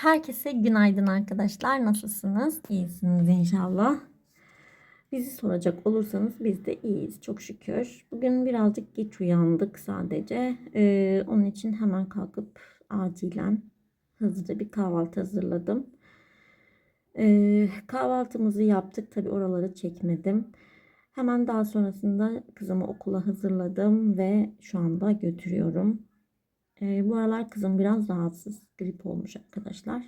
Herkese günaydın arkadaşlar. Nasılsınız? İyisiniz inşallah. Bizi soracak olursanız biz de iyiyiz çok şükür. Bugün birazcık geç uyandık sadece. Ee, onun için hemen kalkıp acilen hızlıca bir kahvaltı hazırladım. Ee, kahvaltımızı yaptık. Tabi oraları çekmedim. Hemen daha sonrasında kızımı okula hazırladım ve şu anda götürüyorum. Ee, bu aralar kızım biraz rahatsız, grip olmuş arkadaşlar.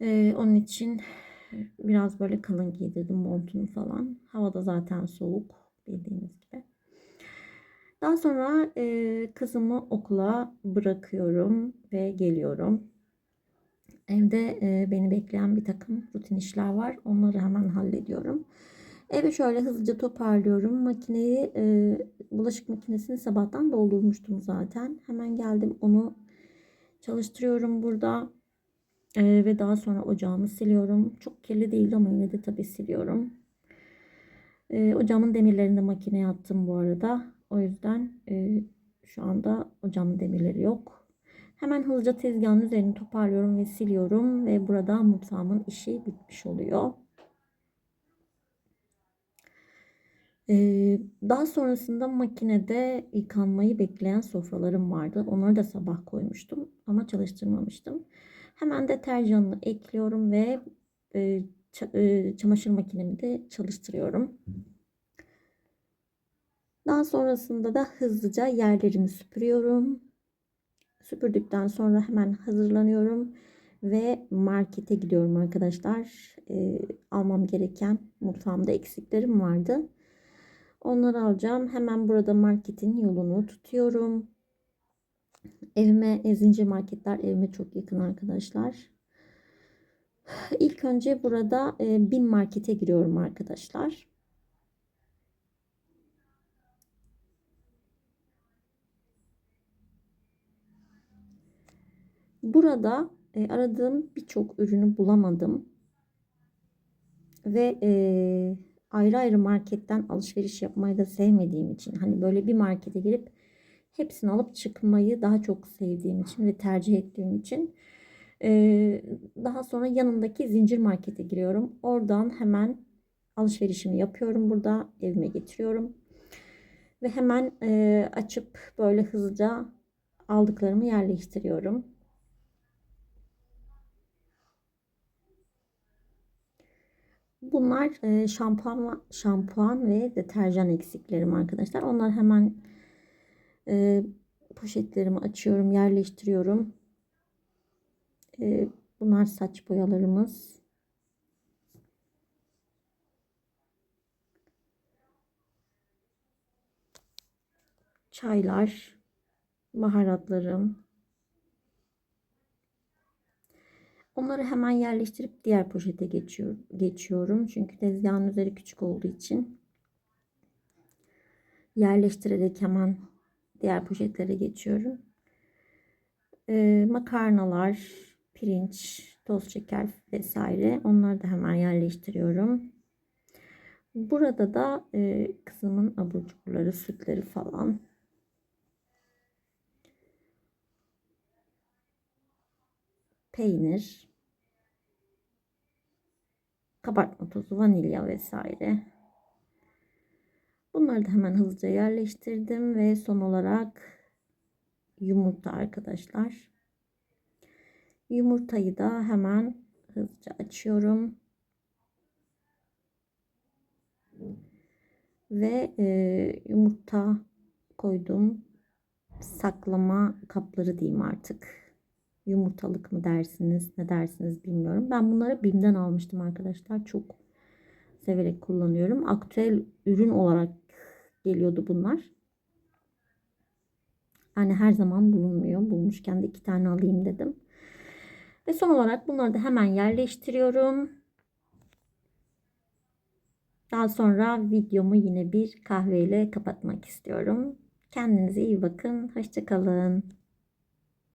Ee, onun için biraz böyle kalın giydirdim montunu falan. Havada zaten soğuk bildiğiniz gibi. Daha sonra e, kızımı okula bırakıyorum ve geliyorum. Evde e, beni bekleyen bir takım rutin işler var. Onları hemen hallediyorum. Evi şöyle hızlıca toparlıyorum. Makineyi, e, bulaşık makinesini sabahtan doldurmuştum zaten. Hemen geldim onu çalıştırıyorum burada. E, ve daha sonra ocağımı siliyorum. Çok kirli değil ama yine de tabii siliyorum. E, ocağımın demirlerini de makineye attım bu arada. O yüzden e, şu anda ocağımın demirleri yok. Hemen hızlıca tezgahın üzerini toparlıyorum ve siliyorum. Ve burada mutfağımın işi bitmiş oluyor. Ee, daha sonrasında makinede yıkanmayı bekleyen sofralarım vardı. Onları da sabah koymuştum ama çalıştırmamıştım. Hemen deterjanını ekliyorum ve çamaşır makinemi de çalıştırıyorum. Daha sonrasında da hızlıca yerlerimi süpürüyorum. Süpürdükten sonra hemen hazırlanıyorum ve markete gidiyorum arkadaşlar. Almam gereken mutfağımda eksiklerim vardı. Onları alacağım. Hemen burada marketin yolunu tutuyorum. Evime e, zincir marketler evime çok yakın arkadaşlar. İlk önce burada e, bin markete giriyorum arkadaşlar. Burada e, aradığım birçok ürünü bulamadım. Ve e, ayrı ayrı marketten alışveriş yapmayı da sevmediğim için hani böyle bir markete girip hepsini alıp çıkmayı daha çok sevdiğim için ve tercih ettiğim için daha sonra yanındaki zincir markete giriyorum. Oradan hemen alışverişimi yapıyorum burada evime getiriyorum. Ve hemen açıp böyle hızlıca aldıklarımı yerleştiriyorum. Bunlar e, şampuan, şampuan ve deterjan eksiklerim arkadaşlar. Onlar hemen e, poşetlerimi açıyorum, yerleştiriyorum. E, bunlar saç boyalarımız. Çaylar, baharatlarım, Onları hemen yerleştirip diğer poşete geçiyor, geçiyorum. Çünkü tezgahın üzeri küçük olduğu için yerleştirerek hemen diğer poşetlere geçiyorum. Ee, makarnalar, pirinç, toz şeker vesaire onları da hemen yerleştiriyorum. Burada da e, kızımın abur cuburları, sütleri falan peynir, kabartma tozu, vanilya vesaire. Bunları da hemen hızlıca yerleştirdim ve son olarak yumurta arkadaşlar. Yumurtayı da hemen hızlıca açıyorum. Ve e, yumurta koydum. Saklama kapları diyeyim artık yumurtalık mı dersiniz ne dersiniz bilmiyorum. Ben bunları BİM'den almıştım arkadaşlar. Çok severek kullanıyorum. Aktüel ürün olarak geliyordu bunlar. Yani her zaman bulunmuyor. Bulmuşken de iki tane alayım dedim. Ve son olarak bunları da hemen yerleştiriyorum. Daha sonra videomu yine bir kahveyle kapatmak istiyorum. Kendinize iyi bakın. Hoşçakalın.